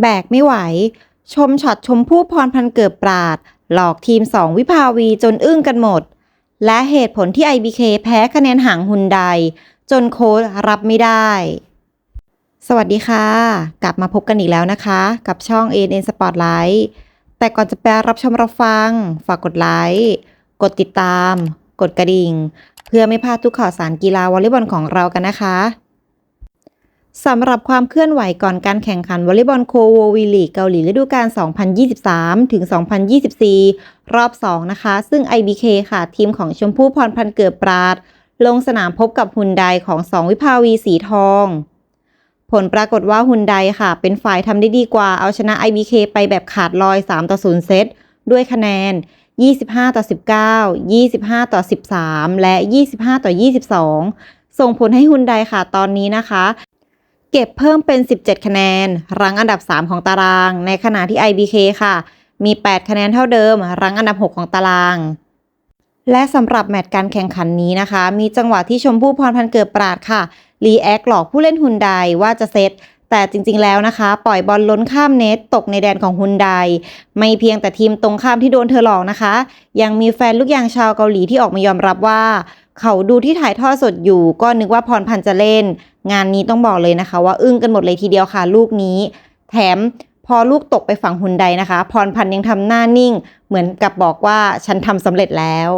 แบกไม่ไหว ชมช็อตชมพู่พรพันเกิดปราด หลอกทีม2วิภาวีจนอึ้งกันหมด และเหตุผลที่ IBK แพ้คะแนนห่างฮุนไดจนโค้ชรับไม่ได้ สวัสดีค่ะ กลับมาพบกันอีกแล้วนะคะ กับช่อง ANN Spotlight แต่ก่อนจะไปรับชมรับฟัง ฝากกดไลค์ กดติดตาม กดกระดิ่ง เพื่อไม่พลาดทุกข่าวสารกีฬาวอลเลย์บอลของเรากันนะคะ สำหรับความเคลื่อนไหวก่อนการแข่งขันวอลเลย์บอลโคโววีลีกเกาหลีฤดูกาล 2023 ถึง 2024 รอบ 2 นะคะ ซึ่ง IBK ค่ะ ทีมของชมพู่พรพันเกิดปราด ลงสนามพบกับฮุนไดของ2วิภาวีสีทอง ผลปรากฏว่าฮุนไดค่ะ เป็นฝ่ายทำได้ดีกว่าเอาชนะ IBK ไปแบบขาดลอย 3 ต่อ 0 เซต ด้วยคะแนน 25 ต่อ 19 25 ต่อ 13 และ 25 ต่อ 22ส่งผลให้ฮุนไดค่ะตอนนี้นะคะ เก็บเพิ่มเป็น 17 คะแนน รั้งอันดับ 3 ของตาราง ในขณะที่ IBK ค่ะ มี 8 คะแนนเท่าเดิม รั้งอันดับ 6 ของตาราง และสำหรับแมตช์การแข่งขันนี้นะคะ มีจังหวะที่ชมพู่พรพันเกิดปราดค่ะ รีแอคหลอกผู้เล่นฮุนไดว่าจะเซตแต่จริงๆ แล้วนะคะ ปล่อยบอลล้นข้ามเน็ตตกในแดนของฮุนไดไม่เพียงแต่ทีมตรงข้ามที่โดนเธอหลอกนะคะ ยังมีแฟนลูกยางชาวเกาหลีที่ออกมายอมรับว่า เขาดูที่ถ่ายทอดสดอยู่ก็นึกว่าพรพันธ์จะเล่น งานนี้ต้องบอกเลยนะคะ ว่าอึ้งกันหมดเลยทีเดียวค่ะ ลูกนี้ แถมพอลูกตกไปฝั่งฮุนไดนะคะ พรพันธ์ยังทำหน้านิ่ง เหมือนกับบอกว่าฉันทำสำเร็จแล้ว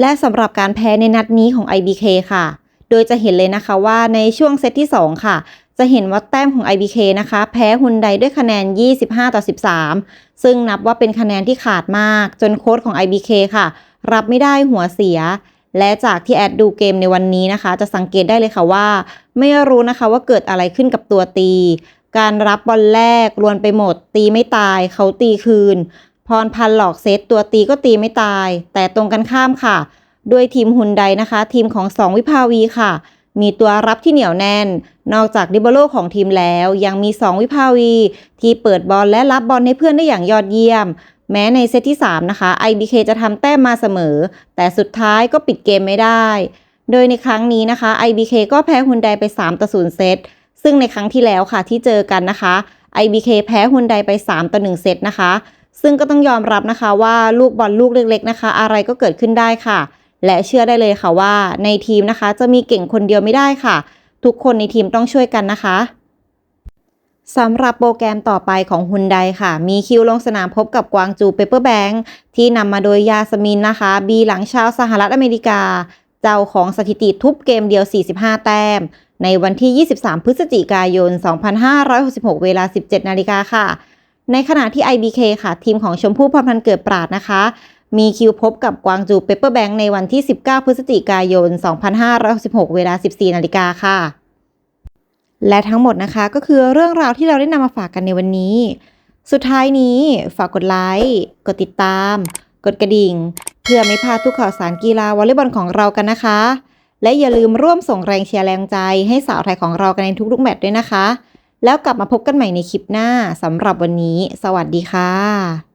และสำหรับการแพ้ในนัดนี้ของ IBK ค่ะ โดยจะเห็นเลยนะคะว่าในช่วงเซตที่ 2 ค่ะ จะเห็นว่าแต้มของ IBK นะคะ แพ้ฮุนไดด้วยคะแนน 25 ต่อ 13 ซึ่งนับว่าเป็นคะแนนที่ขาดมาก จนโค้ชของ IBK ค่ะ รับไม่ได้หัวเสีย และจากที่แอดดูเกมในวันนี้นะคะ จะสังเกตได้เลยค่ะว่า ไม่รู้นะคะว่าเกิดอะไรขึ้นกับตัวตี การรับบอลแรกรวนไปหมด ตีไม่ตาย เขาตีคืน พรพันหลอกเซตตัวตีก็ตีไม่ตาย แต่ตรงกันข้ามค่ะ ด้วยทีมฮุนไดนะคะ ทีมของ2วิภาวีค่ะ มีตัวรับที่เหนียวแน่น นอกจากดิบโลของทีมแล้ว ยังมี 2 วิภาวี ที่เปิดบอลและรับบอลให้เพื่อนได้อย่างยอดเยี่ยม แม้ในเซตที่ 3 นะคะ IBK จะทำแต้มมาเสมอ แต่สุดท้ายก็ปิดเกมไม่ได้ โดยในครั้งนี้นะคะ IBK ก็แพ้ฮุนไดไป 3 ต่อ 0 เซต ซึ่งในครั้งที่แล้วค่ะที่เจอกันนะคะ IBK แพ้ฮุนไดไป 3 ต่อ 1 เซตนะคะ ซึ่งก็ต้องยอมรับนะคะว่าลูกบอลลูกเล็กๆนะคะ อะไรก็เกิดขึ้นได้ค่ะ และเชื่อได้เลยค่ะว่าในทีมนะคะจะมีเก่งคนเดียวไม่ได้ค่ะ ทุกคนในทีมต้องช่วยกันนะคะ สำหรับโปรแกรมต่อไปของฮุนไดค่ะ มีคิวลงสนามพบกับกวางจูเปเปอร์แบงค์ที่นำมาโดยยาสมินนะคะ บีหลังชาวสหรัฐอเมริกา เจ้าของสถิติทุบเกมเดียว 45 แต้ม ในวันที่ 23 พฤศจิกายน 2566 เวลา 17 นาฬิกาค่ะ ในขณะที่ IBK ค่ะ ทีมของชมพู่พรพันธ์เกิดปราดนะคะ มีคิวพบกับกวางจูเปเปอร์แบงค์ในวันที่ 19 พฤศจิกายน 2566 เวลา 14 นาฬิกาค่ะ และทั้งหมดนะคะก็คือเรื่องราวที่เราได้นำมาฝากกันในวันนี้ สุดท้ายนี้ฝากกดไลค์กดติดตาม กดกระดิ่ง เพื่อไม่พลาดทุกข่าวสารกีฬาวอลเลย์บอลของเรากันนะคะ และอย่าลืมร่วมส่งแรงเชียร์แรงใจให้สาวไทยของเรากันในทุกๆแมตช์ด้วยนะคะ แล้วกลับมาพบกันใหม่ในคลิปหน้าสำหรับวันนี้ สวัสดีค่ะ